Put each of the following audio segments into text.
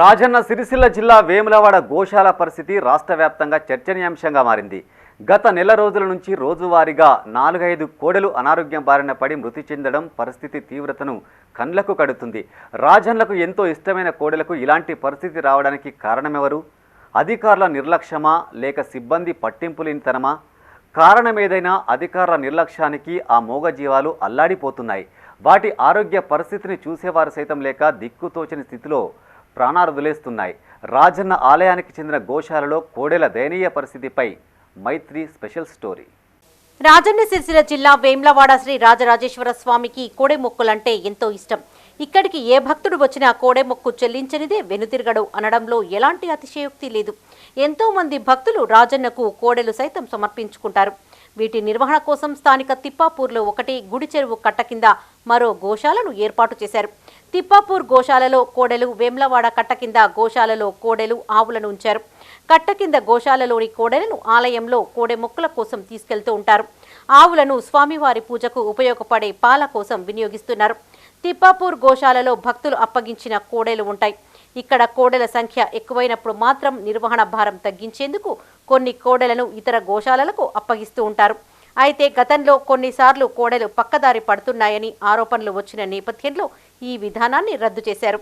రాజన్న సిరిసిల్ల జిల్లా వేములవాడ గోశాల పరిస్థితి రాష్ట్ర వ్యాప్తంగా చర్చనీయాంశంగా మారింది. గత నెల రోజుల నుంచి రోజువారీగా నాలుగైదు కోడెలు అనారోగ్యం బారిన పడి మృతి చెందడం పరిస్థితి తీవ్రతను కండ్లకు కడుతుంది. రాజన్లకు ఎంతో ఇష్టమైన కోడెలకు ఇలాంటి పరిస్థితి రావడానికి కారణమెవరు? అధికారుల నిర్లక్ష్యమా? లేక సిబ్బంది పట్టింపులేనితనమా? కారణమేదైనా అధికారుల నిర్లక్ష్యానికి ఆ మూగజీవాలు అల్లాడిపోతున్నాయి. వాటి ఆరోగ్య పరిస్థితిని చూసేవారు సైతం లేక దిక్కుతోచని స్థితిలో ప్రాణాలు వదిలేస్తున్నాయి. రాజన్న ఆలయానికి చెందిన గోశాలలో కోడెల దయనీయ పరిస్థితిపై మైత్రి స్పెషల్ స్టోరీ. రాజన్న సిరిసిల్ల జిల్లా వేమ్లవాడ శ్రీ రాజరాజేశ్వర స్వామికి కోడె మొక్కులంటే ఎంతో ఇష్టం. ఇక్కడికి ఏ భక్తుడు వచ్చినా కోడె మొక్కు చెల్లించనిదే వెనుతిరగడు అనడంలో ఎలాంటి అతిశయోక్తి లేదు. ఎంతో మంది భక్తులు రాజన్నకు కోడెలు సైతం సమర్పించుకుంటారు. వీటి నిర్వహణ కోసం స్థానిక తిప్పాపూర్లో ఒకటి గుడి చెరువు కట్ట కింద మరో గోశాలను ఏర్పాటు చేశారు. తిప్పాపూర్ గోశాలలో కోడెలు వేమ్లవాడ కట్ట కింద గోశాలలో కోడెలు ఆవులను ఉంచారు. కట్ట కింద గోశాలలోని కోడెలను ఆలయంలో కోడె మొక్కల కోసం తీసుకెళ్తూ ఉంటారు. ఆవులను స్వామివారి పూజకు ఉపయోగపడే పాల కోసం వినియోగిస్తున్నారు. తిప్పాపూర్ గోశాలలో భక్తులు అప్పగించిన కోడెలు ఉంటాయి. ఇక్కడ కోడెల సంఖ్య ఎక్కువైనప్పుడు మాత్రం నిర్వహణ భారం తగ్గించేందుకు కొన్ని కోడెలను ఇతర గోశాలలకు అప్పగిస్తూ ఉంటారు. అయితే గతంలో కొన్నిసార్లు కోడలు పక్కదారి పడుతున్నాయని ఆరోపణలు వచ్చిన నేపథ్యంలో ఈ విధానాన్ని రద్దు చేశారు.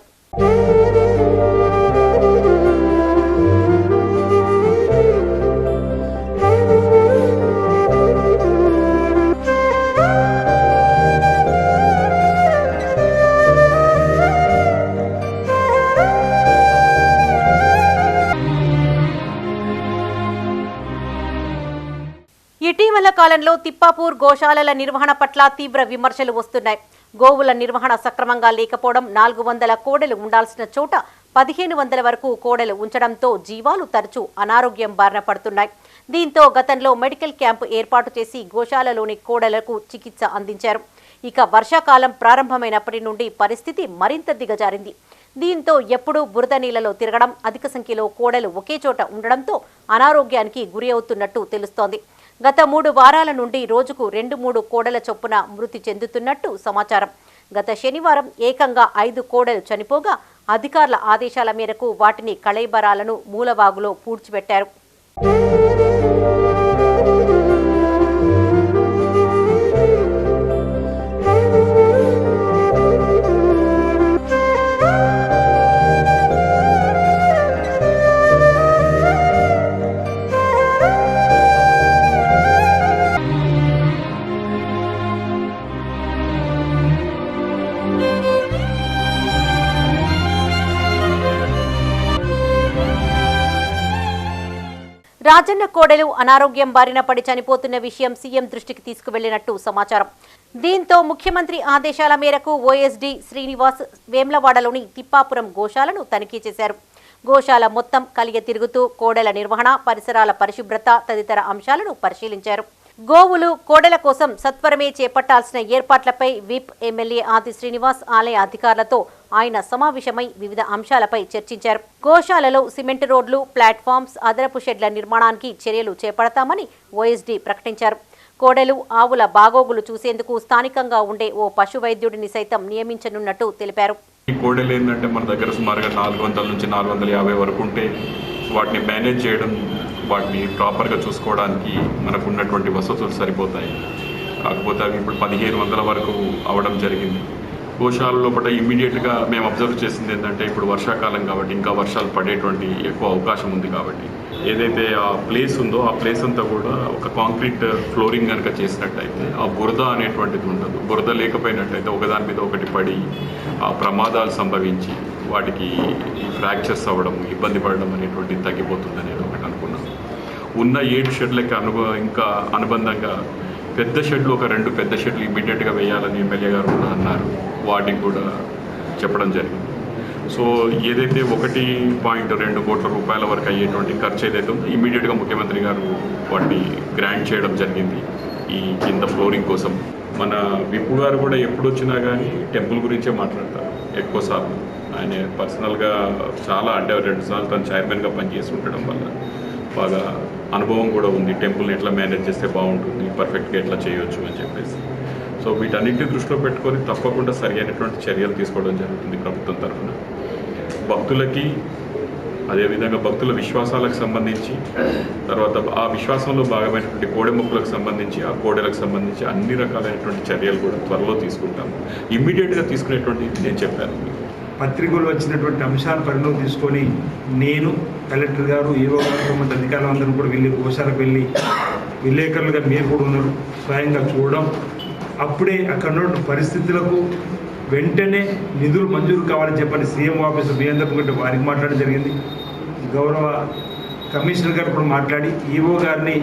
ఇటీవల తిప్పాపూర్ గోశాలల నిర్వహణ పట్ల తీవ్ర విమర్శలు వస్తున్నాయి. గోవుల నిర్వహణ సక్రమంగా లేకపోవడం నాలుగు వందల కోడెలు ఉండాల్సిన చోట పదిహేను వందల వరకు కోడలు ఉంచడంతో జీవాలు తరచూ అనారోగ్యం బారిన పడుతున్నాయి. దీంతో గతంలో మెడికల్ క్యాంపు ఏర్పాటు చేసి గోశాలలోని కోడలకు చికిత్స అందించారు. ఇక వర్షాకాలం ప్రారంభమైనప్పటి నుండి పరిస్థితి మరింత దిగజారింది. దీంతో ఎప్పుడూ బురద నీళ్ళలో తిరగడం అధిక సంఖ్యలో కోడలు ఒకే చోట ఉండడంతో అనారోగ్యానికి గురి అవుతున్నట్టు తెలుస్తోంది. గత మూడు వారాల నుండి రోజుకు రెండు మూడు కోడల చొప్పున మృతి చెందుతున్నట్టు సమాచారం. గత శనివారం ఏకంగా ఐదు కోడలు చనిపోగా అధికారుల ఆదేశాల మేరకు వాటిని కళైబరాలను మూలవాగులో పూడ్చిపెట్టారు. రాజన్న కోడెలు అనారోగ్యం బారిన పడి చనిపోతున్న విషయం సీఎం దృష్టికి తీసుకువెళ్ళినట్టు సమాచారం. దీంతో ముఖ్యమంత్రి ఆదేశాల మేరకు ఓఎస్డి శ్రీనివాస్ వేమ్లవాడలోని తిప్పాపురం గోశాలను తనిఖీ చేశారు. గోశాల మొత్తం కలిగ తిరుగుతూ కోడెల నిర్వహణ పరిసరాల పరిశుభ్రత తదితర అంశాలను పరిశీలించారు. గోవులు కోడెల కోసం సత్వరమే చేపట్టాల్సిన ఏర్పాట్లపై విప్ ఎమ్మెల్యే ఆది శ్రీనివాస్ ఆలయ అధికారులతో ఆయన సమావేశమై వివిధ అంశాలపై చర్చించారు. గోశాలలో సిమెంట్ రోడ్లు ప్లాట్ఫామ్స్ అదనపు షెడ్ల నిర్మాణానికి చర్యలు చేపడతామని ఓఎస్డీ ప్రకటించారు. కోడలు ఆవుల బాగోగులు చూసేందుకు స్థానికంగా ఉండే ఓ పశు వైద్యుడిని సైతం నియమించనున్నట్టు తెలిపారు. ఈ కోడెలు ఏంటంటే మన దగ్గర సుమారుగా నాలుగు వందల నుంచి నాలుగు వందల యాభై వరకు ఉంటే వాటిని మేనేజ్ చేయడం వాటిని ప్రాపర్గా చూసుకోవడానికి మనకు ఉన్నటువంటి వసతులు సరిపోతాయి. కాకపోతే అవి ఇప్పుడు పదిహేను వందల వరకు అవడం జరిగింది. గోశాల లోపల ఇమీడియట్గా మేము అబ్జర్వ్ చేసింది ఏంటంటే ఇప్పుడు వర్షాకాలం కాబట్టి ఇంకా వర్షాలు పడేటువంటి ఎక్కువ అవకాశం ఉంది కాబట్టి. ఏదైతే ఆ ప్లేస్ ఉందో ఆ ప్లేస్ అంతా కూడా ఒక కాంక్రీట్ ఫ్లోరింగ్ కనుక చేసినట్టయితే ఆ బురద అనేటువంటిది ఉండదు. బురద లేకపోయినట్టయితే ఒకదాని మీద ఒకటి పడి ఆ ప్రమాదాలు సంభవించి వాటికి ఫ్రాక్చర్స్ అవ్వడం ఇబ్బంది పడడం అనేటువంటిది తగ్గిపోతుంది అనేది ఒకటి అనుకున్నాం ఉన్న ఏడు షెడ్లకి అనుభ ఇంకా అనుబంధంగా పెద్ద షెడ్లు ఒక రెండు పెద్ద షెడ్లు ఇమ్మీడియట్గా వేయాలని ఎమ్మెల్యే గారు కూడా అన్నారు. వాటికి కూడా చెప్పడం జరిగింది. సో ఏదైతే ఒకటి పాయింట్ రెండు కోట్ల రూపాయల వరకు అయ్యేటువంటి ఖర్చు ఏదైతే ఉందో ఇమీడియట్గా ముఖ్యమంత్రి గారు వాటిని గ్రాంట్ చేయడం జరిగింది. ఈ కింద ఫ్లోరింగ్ కోసం. మన విప్పు గారు కూడా ఎప్పుడు వచ్చినా కానీ టెంపుల్ గురించే మాట్లాడతారు. ఎక్కువసార్లు ఆయన పర్సనల్గా చాలా అంటే రెండు సార్లు తను చైర్మన్గా పనిచేసి ఉండడం వల్ల బాగా అనుభవం కూడా ఉంది. టెంపుల్ని ఎట్లా మేనేజ్ చేస్తే బాగుంటుంది పర్ఫెక్ట్గా ఎట్లా చేయొచ్చు అని చెప్పేసి. సో వీటన్నిటిని దృష్టిలో పెట్టుకొని తప్పకుండా సరి అయినటువంటి చర్యలు తీసుకోవడం జరుగుతుంది ప్రభుత్వం తరఫున. భక్తులకి అదేవిధంగా భక్తుల విశ్వాసాలకు సంబంధించి తర్వాత ఆ విశ్వాసంలో భాగమైనటువంటి కోడె మొక్కలకు సంబంధించి ఆ కోడెలకు సంబంధించి అన్ని రకాలైనటువంటి చర్యలు కూడా త్వరలో తీసుకుంటాము. ఇమ్మీడియట్గా తీసుకునేటువంటి నేను చెప్పాను. పత్రికలు వచ్చినటువంటి అంశాలు పరిగణలోకి తీసుకొని నేను కలెక్టర్ గారు ఈవో గారు కొంతమంది అధికారులు అందరూ కూడా వెళ్ళి గోశాలకు వెళ్ళి విలేకరులుగా మీరు కూడా ఉన్నారు స్వయంగా చూడడం. అప్పుడే అక్కడ ఉన్న పరిస్థితులకు వెంటనే నిధులు మంజూరు కావాలని చెప్పని సీఎం ఆఫీస్ వీరేంద్ర కంటే వారికి మాట్లాడడం జరిగింది. గౌరవ కమిషనర్ గారు కూడా మాట్లాడి ఈవో గారిని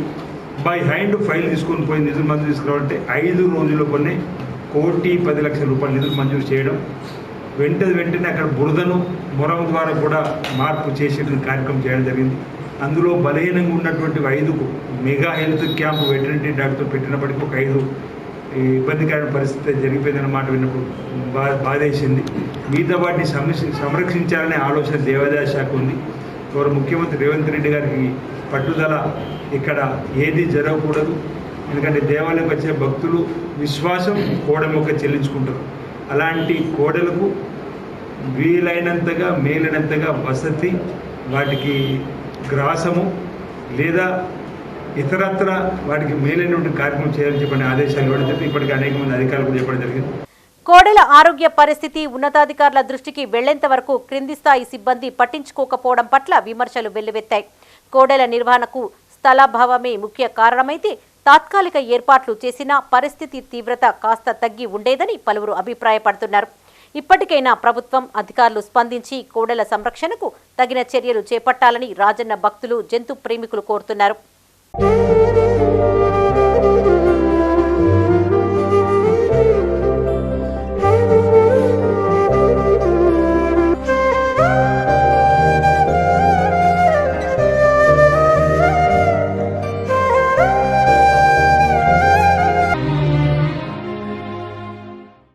బై హ్యాండ్ ఫైల్ తీసుకొని పోయి నిధులు మంజూరు తీసుకురావాలంటే ఐదు రోజుల్లో కొన్ని కోటి పది లక్షల రూపాయలు నిధులు మంజూరు చేయడం వెంట వెంటనే అక్కడ బురదను మొరం ద్వారా కూడా మార్పు చేసేటువంటి కార్యక్రమం చేయడం జరిగింది. అందులో బలహీనంగా ఉన్నటువంటి ఐదుకు mega health camp veterinary doctor పెట్టినప్పటికీ ఒక ఐదు ఈ ఇబ్బందికరమైన పరిస్థితి జరిగిపోయిందన్న మాట విన్నప్పుడు బా బాధేసింది. మిగతా వాటిని సంరక్ష సంరక్షించాలనే ఆలోచన దేవాదాయ శాఖ ఉంది. గౌరవ ముఖ్యమంత్రి రేవంత్ రెడ్డి గారికి పట్టుదల ఇక్కడ ఏది జరగకూడదు. ఎందుకంటే దేవాలయంకి వచ్చే భక్తులు విశ్వాసం కోడమొక్క చెల్లించుకుంటారు. అలాంటి కోడలకు వీలైనంతగా మేలైనంతగా వసతి వాటికి గ్రాసము లేదా ఇతరత్ర వాటికి మేలైనటువంటి కార్యక్రమం చేయాలని చెప్పని ఆదేశాలు ఇవ్వడం జరిగింది. ఇప్పటికీ అనేక మంది అధికారులు చెప్పడం జరిగింది. కోడెల ఆరోగ్య పరిస్థితి ఉన్నతాధికారుల దృష్టికి వెళ్ళేంత వరకు క్రింది స్థాయి సిబ్బంది పట్టించుకోకపోవడం పట్ల విమర్శలు వెల్లువెత్తాయి. కోడెల నిర్వహణకు స్థలాభావమే ముఖ్య కారణమైతే తాత్కాలిక ఏర్పాట్లు చేసినా పరిస్థితి తీవ్రత కాస్త తగ్గి ఉండేదని పలువురు అభిప్రాయపడుతున్నారు. ఇప్పటికైనా ప్రభుత్వం అధికారులు స్పందించి కోడెల సంరక్షణకు తగిన చర్యలు చేపట్టాలని రాజన్న భక్తులు జంతు ప్రేమికులు కోరుతున్నారు.